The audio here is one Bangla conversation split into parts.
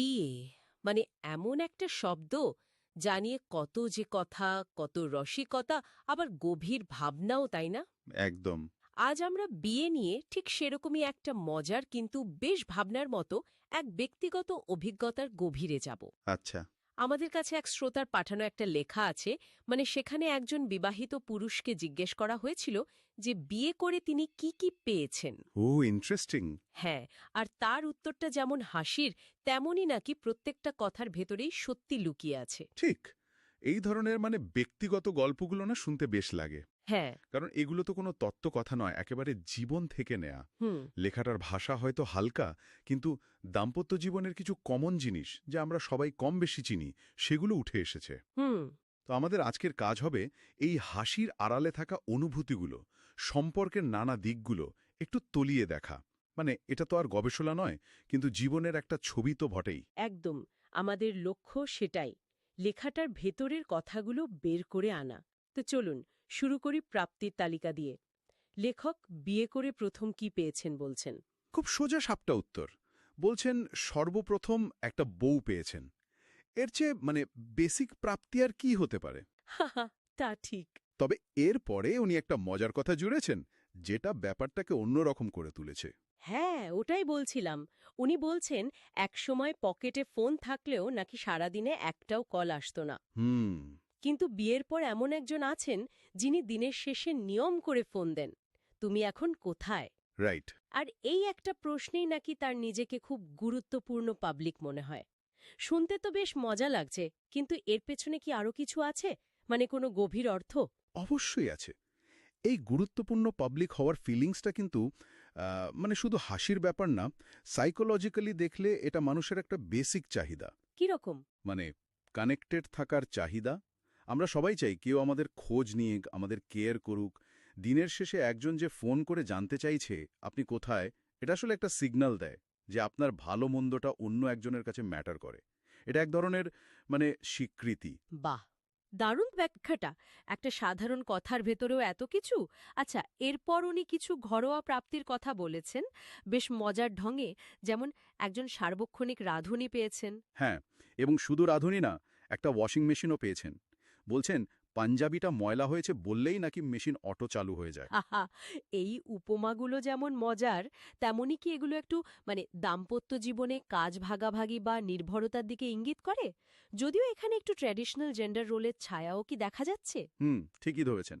বিয়ে মানে এমন একটা শব্দ জানিয়ে কত যে কথা কত রসিকতা আবার গভীর ভাবনাও তাই না? একদম। আজ আমরা বিয়ে নিয়ে ঠিক সেরকমই একটা মজার কিন্তু বেশ ভাবনার মতো এক ব্যক্তিগত অভিজ্ঞতার গভীরে যাব। আচ্ছা। আমাদের কাছে এক শ্রোতার পাঠানো একটা লেখা আছে মানে সেখানে একজন বিবাহিত পুরুষকে জিজ্ঞেস করা হয়েছিল যে বিয়ে করে তিনি কি কি পেয়েছেন। ও ইন্টারেস্টিং হ্যাঁ আর তার উত্তরটা যেমন হাসির তেমনই নাকি প্রত্যেকটা কথার ভেতরেই সত্যি লুকিয়ে আছে। ঠিক এই ধরনের মানে ব্যক্তিগত গল্পগুলো না শুনতে বেশ লাগে। হ্যাঁ। কারণ এগুলো তো কোনো তত্ত্ব কথা নয় একেবারে জীবন থেকে নেয়া। লেখাটার ভাষা হয়তো হালকা কিন্তু দাম্পত্য জীবনের কিছু কমন জিনিস যা আমরা সবাই কম বেশি চিনি সেগুলো উঠে এসেছে। তো আমাদের আজকের কাজ হবে এই হাসির আড়ালে থাকা অনুভূতিগুলো সম্পর্কের নানা দিকগুলো একটু তলিয়ে দেখা। মানে এটা তো আর গবেষণা নয় কিন্তু জীবনের একটা ছবি তো বটেই। একদম আমাদের লক্ষ্য সেটাই লেখাটার ভেতরের কথাগুলো বের করে আনা। তো চলুন শুরু করি প্রাপ্তির তালিকা দিয়ে। লেখক বিয়ে করে প্রথম কি পেয়েছেন বলছেন। খুব সোজা সাপটা উত্তর। বলছেন সর্বপ্রথম একটা বউ পেয়েছেন। এর চেয়ে মানে বেসিক প্রাপ্তি আর কি হতে পারে? তা ঠিক। তবে এর পরে উনি একটা মজার কথা জুড়েছেন যেটা ব্যাপারটাকে অন্যরকম করে তুলেছে। হ্যাঁ ওটাই বলছিলাম। উনি বলছেন একসময় পকেটে ফোন থাকলেও নাকি সারাদিনে একটাও কল আসত না। হুম। কিন্তু বিয়ের পর এমন একজন আছেন যিনি দিনের শেষে নিয়ম করে ফোন দেন। তুমি এখন কোথায়? রাইট। আর এই একটা প্রশ্নেই নাকি তার নিজেকে খুব গুরুত্বপূর্ণ পাবলিক মনে হয়। শুনতে তো বেশ মজা লাগছে কিন্তু এর পেছনে কি আরও কিছু আছে? মানে কোনো গভীর অর্থ? অবশ্যই আছে। এই গুরুত্বপূর্ণ পাবলিক হওয়ার ফিলিংসটা কিন্তু মানে শুধু হাসির ব্যাপার না সাইকোলজিক্যালি দেখলে এটা মানুষের একটা বেসিক চাহিদা। কীরকম? মানে কানেক্টেড থাকার চাহিদা আমরা সবাই চাই কেউ আমাদের খোঁজ নিয়ে আমাদের কেয়ার করুক। দিনের শেষে একজন যে ফোন করে জানতে চাইছে আপনি কোথায়? এটা আসলে একটা সিগন্যাল দেয় যে আপনার ভালো মন্দটা অন্য একজনের কাছে ম্যাটার করে। এটা এক ধরনের মানে স্বীকৃতি। বাহ! দারুণ ব্যাখ্যাটা। একটা সাধারণ কথার ভেতরেও এত কিছু? আচ্ছা এরপর উনি কিছু ঘরোয়া প্রাপ্তির কথা বলেছেন। বেশ মজার ঢঙে যেমন একজন সার্বক্ষণিক রাঁধুনি পেয়েছেন। হ্যাঁ এবং শুধু রাঁধুনি না একটা ওয়াশিং মেশিনও পেয়েছেন। বলছেন পাঞ্জাবিটা ময়লা হয়েছে বললেই নাকি মেশিন অটো চালু হয়ে যায়। এই উপমাগুলো যেমন মজার তেমনই কি এগুলো একটু মানে দাম্পত্য জীবনে কাজ ভাগাভাগি বা নির্ভরতার দিকে ইঙ্গিত করে? যদিও এখানে একটু ট্র্যাডিশনাল জেন্ডার রোলের ছায়াও কি দেখা যাচ্ছে? হুম ঠিকই ধরেছেন।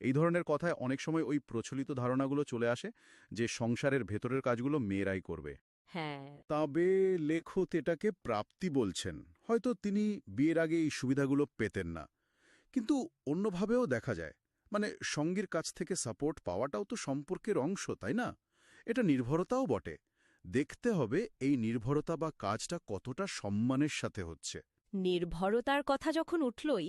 এই ধরনের কথায় অনেক সময় ওই প্রচলিত ধারণাগুলো চলে আসে যে সংসারের ভেতরের কাজগুলো মেয়েরাই করবে। হ্যাঁ। তবে লেখক এটাকে প্রাপ্তি বলছেন। হয়তো তিনি বিয়ের আগে এই সুবিধাগুলো পেতেন না। কিন্তু অন্যভাবেও দেখা যায়। মানে সঙ্গীর কাছ থেকে সাপোর্ট পাওয়াটাও তো সম্পর্কের অংশ তাই না? এটা নির্ভরতাও বটে। দেখতে হবে এই নির্ভরতা বা কাজটা কতটা সম্মানের সাথে হচ্ছে। নির্ভরতার কথা যখন উঠলই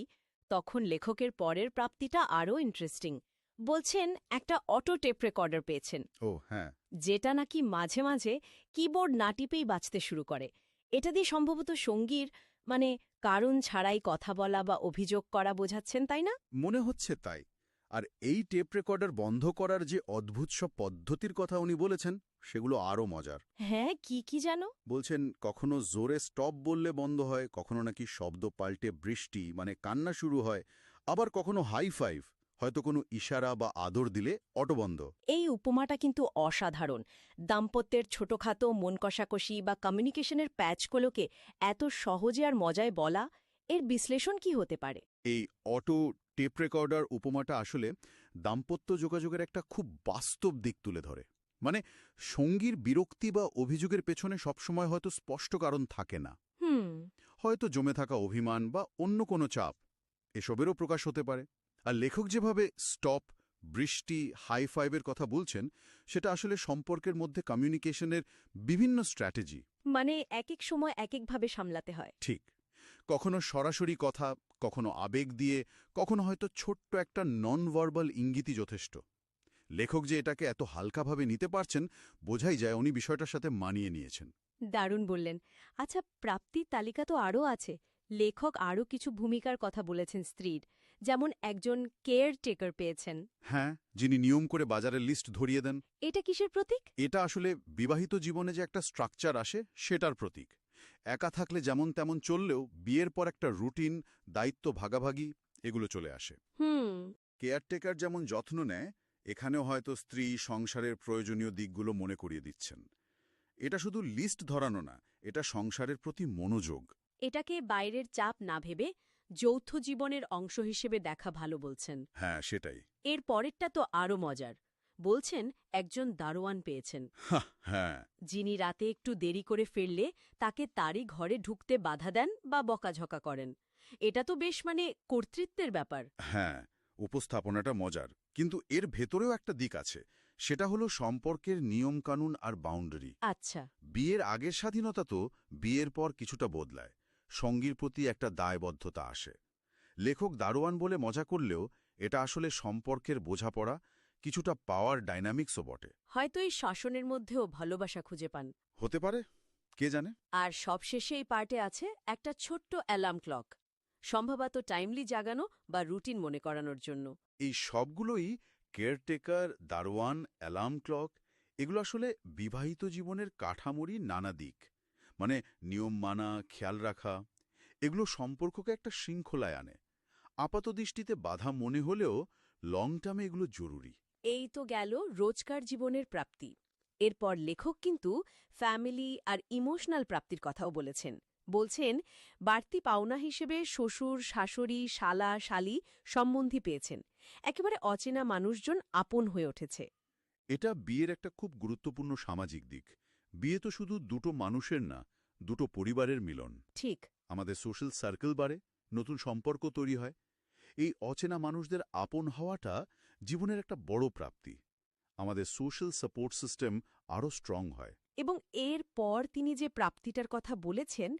তখন লেখকের পরের প্রাপ্তিটা আরও ইন্টারেস্টিং বলছেন একটা অটো টেপ রেকর্ডার পেয়েছেন। ও হ্যাঁ। যেটা নাকি মাঝে মাঝে কিবোর্ড না টিপেই বাঁচতে শুরু করে। এটা দিয়ে সম্ভবত সঙ্গীর মানে কারণ ছাড়াই কথা বলা বা অভিযোগ করা বোঝাচ্ছেন তাই না? মনে হচ্ছে তাই। আর এই টেপ রেকর্ডার বন্ধ করার যে অদ্ভুত সব পদ্ধতির কথা উনি বলেছেন সেগুলো আরও মজার। হ্যাঁ কি কি যেন বলছেন কখনো জোরে স্টপ বললে বন্ধ হয় কখনো নাকি শব্দ পাল্টে বৃষ্টি মানে কান্না শুরু হয় আবার কখনো হাই ফাইভ হয়তো কোনো ইশারা বা আদর দিলে অটো বন্ধ। এই উপমাটা কিন্তু অসাধারণ। দাম্পত্যের ছোটখাটো মন কষাকষি বা কমিউনিকেশনের প্যাচগুলোকে এত সহজে আর মজায় বলা এর বিশ্লেষণ কি হতে পারে? এই অটো টেপ রেকর্ডার উপমাটা আসলে দাম্পত্য যোগাযোগের একটা খুব বাস্তব দিক তুলে ধরে। মানে সঙ্গীর বিরক্তি বা অভিযোগের পেছনে সবসময় হয়তো স্পষ্ট কারণ থাকে না। হুম। হয়তো জমে থাকা অভিমান বা অন্য কোনো চাপ এসবেরও প্রকাশ হতে পারে। আর লেখক যেভাবে স্টপ বৃষ্টি হাই ফাইভের কথা বলছেন সেটা আসলে সম্পর্কের মধ্যে কমিউনিকেশনের বিভিন্ন স্ট্র্যাটেজি মানে এক এক সময় এক একভাবে সামলাতে হয়। ঠিক। কখনো সরাসরি কথা কখনো আবেগ দিয়ে কখনো হয়তো ছোট্ট একটা নন ভার্বাল ইঙ্গিতই যথেষ্ট। লেখক যে এটাকে এত হালকাভাবে নিতে পারছেন বোঝাই যায় উনি বিষয়টার সাথে মানিয়ে নিয়েছেন। দারুণ বললেন। আচ্ছা প্রাপ্তির তালিকা তো আরও আছে। লেখক আরও কিছু ভূমিকার কথা বলেছেন স্ত্রীর যেমন একজন কেয়ার টেকার পেয়েছেন। হ্যাঁ যিনি নিয়ম করে বাজারের লিস্ট ধরিয়ে দেন। এটা কিসের প্রতীক? এটা আসলে বিবাহিত জীবনে যে একটা স্ট্রাকচার আসে সেটার প্রতীক। একা থাকলে যেমন তেমন চললেও বিয়ের পর একটা রুটিন দায়িত্ব ভাগাভাগি এগুলো চলে আসে। হুম। কেয়ারটেকার যেমন যত্ন নেয় এখানেও হয়তো স্ত্রী সংসারের প্রয়োজনীয় দিকগুলো মনে করিয়ে দিচ্ছেন। এটা শুধু লিস্ট ধরানো না এটা সংসারের প্রতি মনোযোগ। এটাকে বাইরের চাপ না ভেবে যৌথ জীবনের অংশ হিসেবে দেখা ভালো বলছেন। হ্যাঁ সেটাই। এর পরেরটা তো আরও মজার। বলছেন একজন দারোয়ান পেয়েছেন। হ্যাঁ। যিনি রাতে একটু দেরি করে ফিরলে তাকে তারই ঘরে ঢুকতে বাধা দেন বা বকাঝকা করেন। এটা তো বেশ মানে কর্তৃত্বের ব্যাপার। হ্যাঁ উপস্থাপনাটা মজার। কিন্তু এর ভেতরেও একটা দিক আছে। সেটা হলো সম্পর্কের নিয়মকানুন আর বাউন্ডারি। আচ্ছা। বিয়ের আগের স্বাধীনতা তো বিয়ের পর কিছুটা বদলায়। সঙ্গীর প্রতি একটা দায়বদ্ধতা আসে। লেখক দারোয়ান বলে মজা করলেও এটা আসলে সম্পর্কের বোঝাপড়া কিছুটা পাওয়ার ডাইনামিক্সও বটে। হয়তো এই শাসনের মধ্যেও ভালোবাসা খুঁজে পান। হতে পারে কে জানে? আর সবশেষে এই পার্টে আছে একটা ছোট্ট অ্যালার্ম ক্লক সম্ভবত টাইমলি জাগানো বা রুটিন মনে করানোর জন্য। এই সবগুলোই কেয়ারটেকার দারোয়ান অ্যালার্ম ক্লক এগুলো আসলে বিবাহিত জীবনের কাঠামোরই নানা দিক। মানে নিয়ম মানা খেয়াল রাখা এগুলো সম্পর্ককে একটা শৃঙ্খলায় আনে। আপাতদৃষ্টিতে বাধা মনে হলেও লং টার্মে এগুলো জরুরি। এই তো গেল রোজকার জীবনের প্রাপ্তি। এরপর লেখক কিন্তু ফ্যামিলি আর ইমোশনাল প্রাপ্তির কথাও বলেছেন। বলছেন বাড়তি পাওনা হিসেবে শ্বশুর শাশুড়ি শালা শালি সম্বন্ধী পেয়েছেন। একেবারে অচেনা মানুষজন আপন হয়ে উঠেছে। এটা বিয়ের একটা খুব গুরুত্বপূর্ণ সামাজিক দিক। বিয়ে তো শুধু দুটো মানুষের না দুটো পরিবারের মিলন। ঠিক। আমাদের সোশ্যাল সার্কেল বাড়ে নতুন সম্পর্ক তৈরি হয়। এই অচেনা মানুষদের আপন হওয়াটা জীবনের একটা বড় প্রাপ্তি। আমাদের সোশ্যাল সাপোর্ট সিস্টেম আরও স্ট্রং হয়। এবং এর পর তিনি যে প্রাপ্তিটার কথা বলেছেন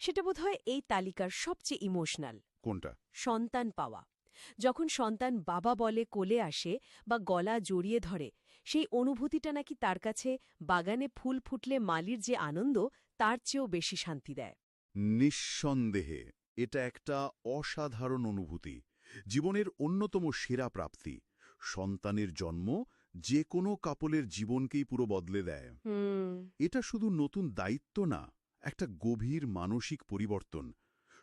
সেটা বোধহয় এই তালিকার সবচেয়ে ইমোশনাল কোনটা? সন্তান পাওয়া। যখন সন্তান বাবা বলে কোলে আসে বা গলা জড়িয়ে ধরে সেই অনুভূতিটা নাকি তার কাছে বাগানে ফুল ফুটলে মালির যে আনন্দ তার চেয়েও বেশি শান্তি দেয়। নিঃসন্দেহে এটা একটা অসাধারণ অনুভূতি। জীবনের অন্যতম সেরা প্রাপ্তি। সন্তানের জন্ম যে কোনো কাপলের জীবনকেই পুরো বদলে দেয়। এটা শুধু নতুন দায়িত্ব না একটা গভীর মানসিক পরিবর্তন।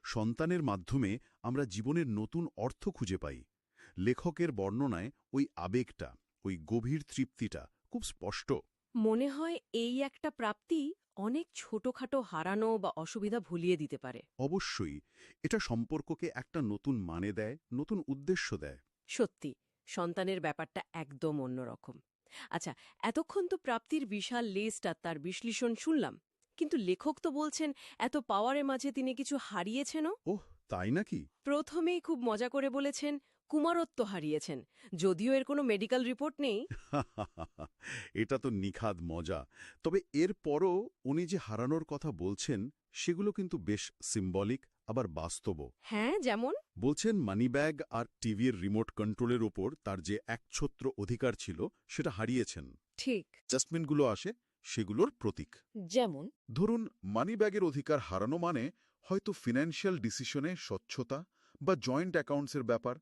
সন্তানের মাধ্যমে আমরা জীবনের নতুন অর্থ খুঁজে পাই। লেখকের বর্ণনায় ওই আবেগটা। ওই গভীর তৃপ্তিটা খুব স্পষ্ট। মনে হয় এই একটা প্রাপ্তি অনেক ছোটখাটো হারানো বা অসুবিধা ভুলিয়ে দিতে পারে। অবশ্যই এটা সম্পর্ককে একটা নতুন মানে দেয় নতুন উদ্দেশ্য দেয়। সত্যি সন্তানের ব্যাপারটা একদম অন্যরকম আচ্ছা এতক্ষণ তো প্রাপ্তির বিশাল লিস্ট আর তার বিশ্লেষণ শুনলাম কিন্তু লেখক তো বলছেন এত পাওয়ারের মাঝে তিনি কিছু হারিয়েছেনও। ওহ তাই নাকি? প্রথমেই খুব মজা করে বলেছেন কুমারত্ব হারিয়েছেন। যদিও এর কোনো মেডিকেল রিপোর্ট নেই। এটা তো নিখাদ মজা। তবে এর পরও উনি যে হারানোর কথা বলছেন সেগুলো কিন্তু বেশ সিম্বলিক আবার বাস্তবও। হ্যাঁ যেমন? বলছেন মানিব্যাগ আর টিভির রিমোট কন্ট্রোলের ওপর তার যে একছত্র অধিকার ছিল সেটা হারিয়েছেন। ঠিক। অ্যাডজাস্টমেন্টগুলো আসে সেগুলোর প্রতীক। যেমন? ধরুন মানিব্যাগের অধিকার হারানো মানে হয়তো ফিনান্সিয়াল ডিসিশনে স্বচ্ছতা বা জয়েন্ট অ্যাকাউন্টসের ব্যাপার।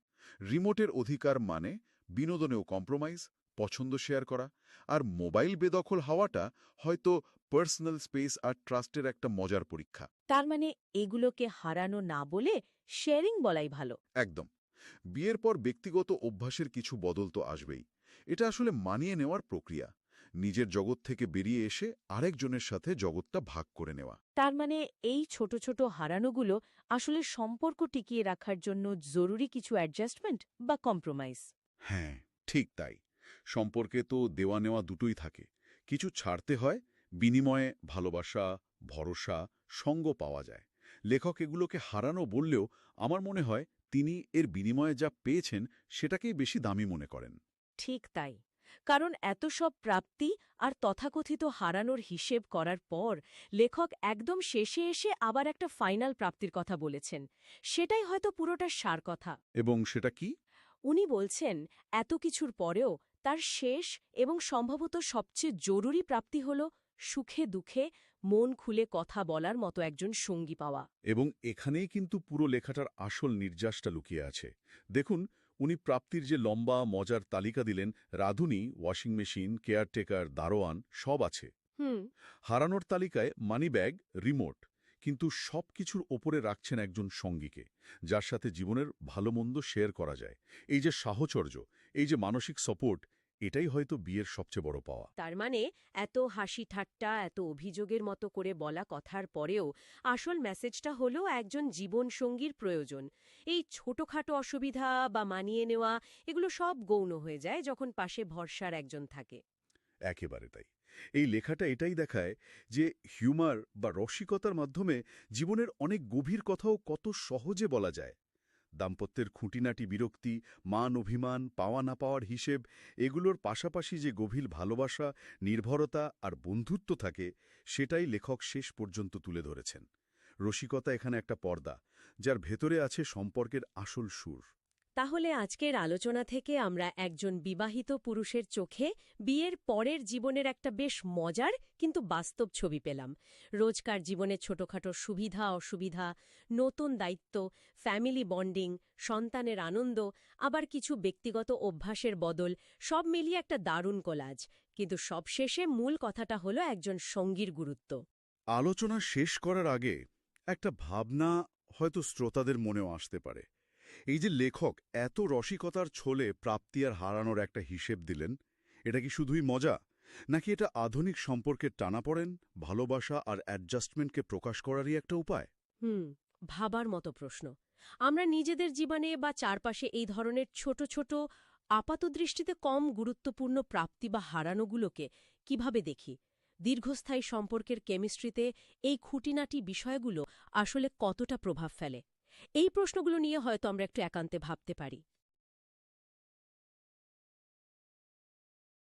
রিমোটের অধিকার মানে বিনোদনেও কম্প্রোমাইজ পছন্দ শেয়ার করা আর মোবাইল বেদখল হওয়াটা হয়তো পার্সোনাল স্পেস আর ট্রাস্টের একটা মজার পরীক্ষা। তার মানে এগুলোকে হারানো না বলে শেয়ারিং বলাই ভালো। একদম। বিয়ের পর ব্যক্তিগত অভ্যাসের কিছু বদল তো আসবেই। এটা আসলে মানিয়ে নেওয়ার প্রক্রিয়া। নিজের জগৎ থেকে বেরিয়ে এসে আরেকজনের সাথে জগৎটা ভাগ করে নেওয়া। তার মানে এই ছোট ছোট হারানোগুলো আসলে সম্পর্ক টিকিয়ে রাখার জন্য জরুরি কিছু অ্যাডজাস্টমেন্ট বা কম্প্রোমাইজ? হ্যাঁ ঠিক তাই। সম্পর্কে তো দেওয়া নেওয়া দুটোই থাকে। কিছু ছাড়তে হয় বিনিময়ে ভালোবাসা ভরসা সঙ্গ পাওয়া যায়। লেখক এগুলোকে হারানো বললেও আমার মনে হয় তিনি এর বিনিময়ে যা পেয়েছেন সেটাকেই বেশি দামি মনে করেন। ঠিক তাই। কারণ এত সব প্রাপ্তি আর তথাকথিত হারানোর হিসেব করার পর লেখক একদম শেষে এসে আবার একটা ফাইনাল প্রাপ্তির কথা বলেছেন। সেটাই হয়তো পুরোটা সার কথা। এবং সেটা কি? উনি বলছেন এত কিছুর পরেও তার শেষ এবং সম্ভবত সবচেয়ে জরুরি প্রাপ্তি হল সুখে দুঃখে মন খুলে কথা বলার মতো একজন সঙ্গী পাওয়া। এবং এখানেই কিন্তু পুরো লেখাটার আসল নির্যাসটা লুকিয়ে আছে। দেখুন উনি প্রাপ্তির যে লম্বা মজার তালিকা দিলেন রাধুনি ওয়াশিং মেশিন কেয়ারটেকার দারোয়ান সব আছে। হারানোর তালিকায় মানি ব্যাগ রিমোট কিন্তু সব কিছুর ওপরে রাখছেন একজন সঙ্গীকে যার সাথে জীবনের ভালো মন্দ শেয়ার করা যায়। এই যে সাহচর্য এই যে মানসিক সাপোর্ট এটাই হয়তো বিয়ের সবচেয়ে বড় পাওয়া। তার মানে এত হাসি ঠাট্টা এত অভিযোগের মতো করে বলা কথার পরেও আসল মেসেজটা হলো একজন জীবনসঙ্গীর প্রয়োজন। এই ছোটখাটো অসুবিধা বা মানিয়ে নেওয়া এগুলো সব গৌণ হয়ে যায় যখন পাশে ভরসার একজন থাকে। একেবারে তাই। এই লেখাটা এটাই দেখায় যে হিউমার বা রসিকতার মাধ্যমে জীবনের অনেক গভীর কথাও কত সহজে বলা যায়। দাম্পত্যের খুঁটিনাটি বিরক্তি, মান অভিমান, পাওয়া না পাওয়ার হিসেব, এগুলোর পাশাপাশি যে গভীর ভালোবাসা, নির্ভরতা আর বন্ধুত্ব থাকে, সেটাই লেখক শেষ পর্যন্ত তুলে ধরেছেন। রসিকতা এখানে একটা পর্দা, যার ভেতরে আছে সম্পর্কের আসল সুর। তাহলে আজকের আলোচনা থেকে আমরা একজন বিবাহিত পুরুষের চোখে বিয়ের পরের জীবনের একটা বেশ মজার কিন্তু বাস্তব ছবি পেলাম। রোজকার জীবনে ছোটখাটো সুবিধা, অসুবিধা, নতুন দায়িত্ব, ফ্যামিলি বন্ডিং, সন্তানের আনন্দ, আবার কিছু ব্যক্তিগত অভ্যাসের বদল, সব মিলিয়ে একটা দারুণ কোলাজ। কিন্তু সবশেষে মূল কথাটা হলো একজন সঙ্গীর গুরুত্ব। আলোচনা শেষ করার আগে একটা ভাবনা হয়তো শ্রোতাদের মনেও আসতে পারে। এই যে লেখক এত রসিকতার ছোলে প্রাপ্তি আর হারানোর একটা হিসেব দিলেন, এটা কি শুধুই মজা? নাকি এটা আধুনিক সম্পর্কের টানাপড়েন, ভালোবাসা আর অ্যাডজাস্টমেন্টকে প্রকাশ করারই একটা উপায়? হুম, ভাবার মতো প্রশ্ন। আমরা নিজেদের জীবনে বা চারপাশে এই ধরনের ছোট ছোট, আপাতদৃষ্টিতে কম গুরুত্বপূর্ণ প্রাপ্তি বা হারানোগুলোকে কীভাবে দেখি? দীর্ঘস্থায়ী সম্পর্কের কেমিস্ট্রিতে এই খুঁটিনাটি বিষয়গুলো আসলে কতটা প্রভাব ফেলে? এই প্রশ্নগুলো নিয়ে হয়তো আমরা একটু একান্তে ভাবতে পারি।